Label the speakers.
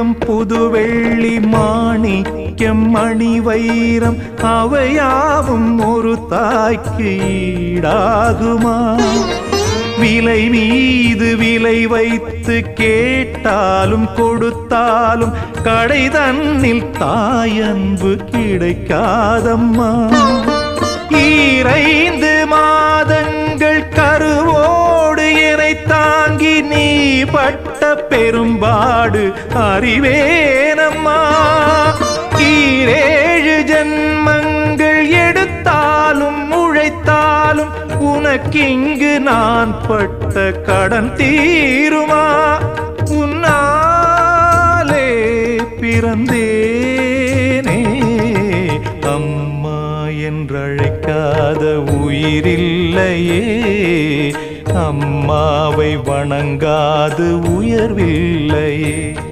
Speaker 1: தங்கம் புதுவெள்ளி மாணிக்கம் மணி வைரம் அவையாவும் ஒரு தாய்க்கு ஈடாகுமா? விலை மீது விலை வைத்து கேட்டாலும் கொடுத்தாலும் கடை தன்னில் தாயன்பு கிடைக்காதம்மா. ஈரைந்து மாதங்கள் கருவோ பட்ட பெரும்பாடு அறிவேனம்மா. ஈரேழு ஜன்மங்கள் எடுத்தாலும் உழைத்தாலும் உனக்கிங்கு நான் பட்ட கடன் தீருமா? உன்னாலே பிறந்தேனே. அம்மா என்றழைக்காத உயிரில்லையே. அம்மாவை வணங்காது உயர்வில்லையே.